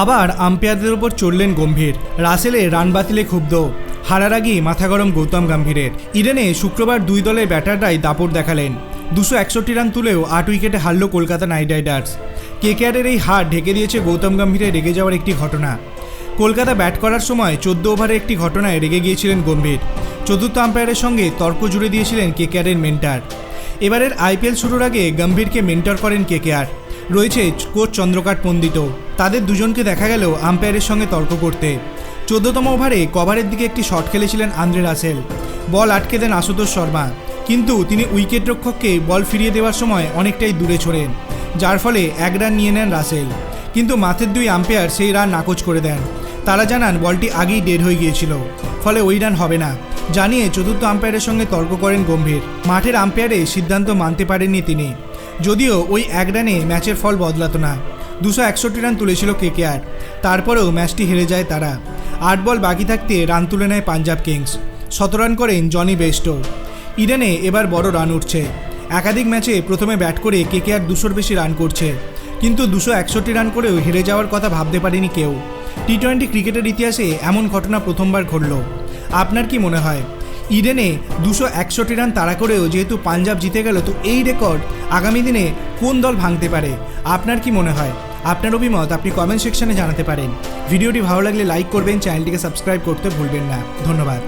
আবার আম্পায়ারদের ওপর চড়লেন গম্ভীর। রাসেলে রান বাতিলে ক্ষুব্ধ। হারার আগেই মাথা গরম গৌতম গম্ভীরের। ইডেনে শুক্রবার দুই দলের ব্যাটাররাই দাপট দেখালেন। দুশো একষট্টি রান তুলেও আট উইকেটে হারল কলকাতা নাইট রাইডার্স। কেকেআরের এই হার ঢেকে দিয়েছে গৌতম গম্ভীরের রেগে যাওয়ার একটি ঘটনা। কলকাতা ব্যাট করার সময় চোদ্দ ওভারে একটি ঘটনায় রেগে গিয়েছিলেন গম্ভীর। চতুর্থ আম্পায়ারের সঙ্গে তর্ক জুড়ে দিয়েছিলেন কেকেআরের মেন্টার। এবারের আইপিএল শুরুর আগে গম্ভীরকে মেন্টর করেন কেকেআর। রয়েছে কোচ চন্দ্রকান্ত পণ্ডিত তাদের দুজনকে দেখা গেল আম্পায়ারের সঙ্গে তর্ক করতে। চোদ্দতম ওভারে কভারের দিকে একটি শট খেলেছিলেন আন্দ্রে রাসেল। বল আটকে দেন আশুতোষ শর্মা। কিন্তু তিনি উইকেট রক্ষককে বল ফিরিয়ে দেওয়ার সময় অনেকটাই দূরে ছোড়েন, যার ফলে এক রান নিয়ে নেন রাসেল। কিন্তু মাথের দুই আম্পায়ার সেই রান নাকচ করে দেন। তারা জানান বলটি আগেই ডেড হয়ে গিয়েছিল, ফলে ওই রান হবে না। জানিয়ে চতুর্থ আম্পায়ারের সঙ্গে তর্ক করেন গম্ভীর। মাঠের আম্পায়ারে সিদ্ধান্ত মানতে পারেননি তিনি। যদিও ওই এক রানে ম্যাচের ফল বদলাতো না। দুশো একষট্টি রান তুলেছিল কেকেআর। তারপরেও ম্যাচটি হেরে যায় তারা। আট বল বাকি থাকতে রান তুলে নেয় পাঞ্জাব কিংস। শত রান করেন জনি বেস্টো। ইডেনে এবার বড় রান উঠছে। একাধিক ম্যাচে প্রথমে ব্যাট করে কেকেআর দুশোর বেশি রান করছে। কিন্তু দুশো একষট্টি রান করেও হেরে যাওয়ার কথা ভাবতে পারেনি কেউ। টি টোয়েন্টি ক্রিকেটের ইতিহাসে এমন ঘটনা প্রথমবার ঘটল। আপনার কি মনে হয়? ইডেনে দুশো একষট্টি রান তাড়া করেও যেহেতু পাঞ্জাব জিতে গেল, তো এই রেকর্ড আগামী দিনে কোন দল ভাঙতে পারে? আপনার কি মনে হয়? আপনার অভিমত আপনি কমেন্ট সেকশনে জানাতে পারেন। ভিডিওটি ভালো লাগলে লাইক করবেন চ্যানেলটিকে সাবস্ক্রাইব করতে ভুলবেন না। ধন্যবাদ।